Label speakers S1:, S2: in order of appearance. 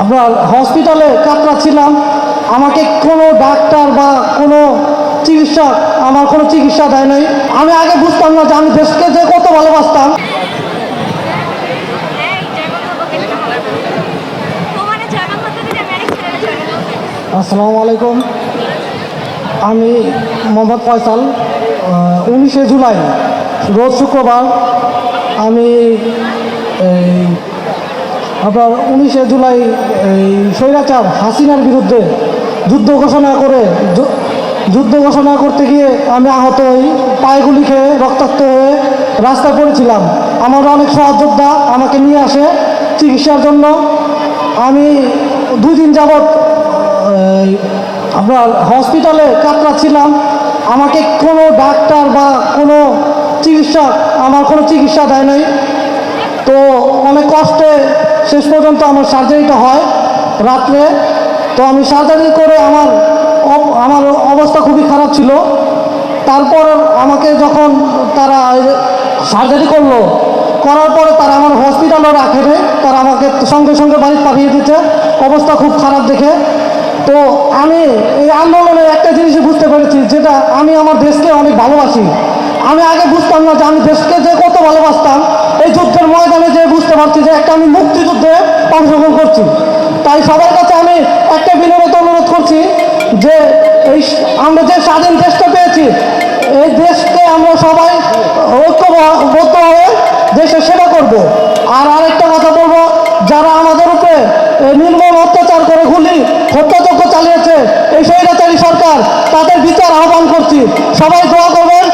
S1: আপনার হসপিটালে কাতরাচ্ছিলাম। আমাকে কোনো ডাক্তার বা কোনো চিকিৎসা আমার কোনো চিকিৎসা দেয় নাই। আমি আগে বুঝতাম না যে আমি দেশকে যে কত ভালোবাসতাম। আসসালামু আলাইকুম। আমি মোহাম্মদ ফয়সাল। উনিশে জুলাই, রোজ শুক্রবার। আমি এই আপনার উনিশে জুলাই এই স্বৈরাচার হাসিনার বিরুদ্ধে যুদ্ধ ঘোষণা করে যুদ্ধ ঘোষণা করতে গিয়ে আমি আহত হই, পায়েগুলি খেয়ে রক্তাক্ত হয়ে রাস্তায় পড়েছিলাম। আমার অনেক সহযোদ্ধা আমাকে নিয়ে আসে চিকিৎসার জন্য। আমি দুই দিন যাবৎ আপনার হসপিটালে কাতরাচ্ছিলাম আমাকে কোনো ডাক্তার বা কোনো চিকিৎসা আমার কোনো চিকিৎসা দেয় নাই। তো অনেক কষ্টে শেষ পর্যন্ত আমার সার্জারিটা হয় রাত্রে। তো আমি সার্জারি করে আমার আমার অবস্থা খুবই খারাপ ছিল। তারপর আমাকে যখন তারা সার্জারি করল, করার পরে তারা আমার হসপিটালও রাখে তারা আমাকে সঙ্গে সঙ্গে বাড়ি পাঠিয়ে দিচ্ছে অবস্থা খুব খারাপ দেখে। তো আমি এই আন্দোলনের একটা জিনিসই বুঝতে পেরেছি, যেটা আমি আমার দেশকে অনেক ভালোবাসি। আমি আগে বুঝতাম না যে আমি দেশকে যে কত ভালোবাসতাম অংশগ্রহণ করছি। তাই সবার কাছে আমি একটা বিনোদন অনুরোধ করছি যে এই আমরা যে স্বাধীন দেশটা পেয়েছি, এই দেশকে আমরা সবাই ঐক্যবদ্ধ হয়ে দেশের সেবা করব। আর আরেকটা কথা বলব, যারা আমাদের উপরে নির্মম অত্যাচার করে গুলি, হত্যাযজ্ঞ চালিয়েছে, এই স্বৈরাচারী সরকার, তাদের বিচার আহ্বান করছি। সবাই দোয়া করুন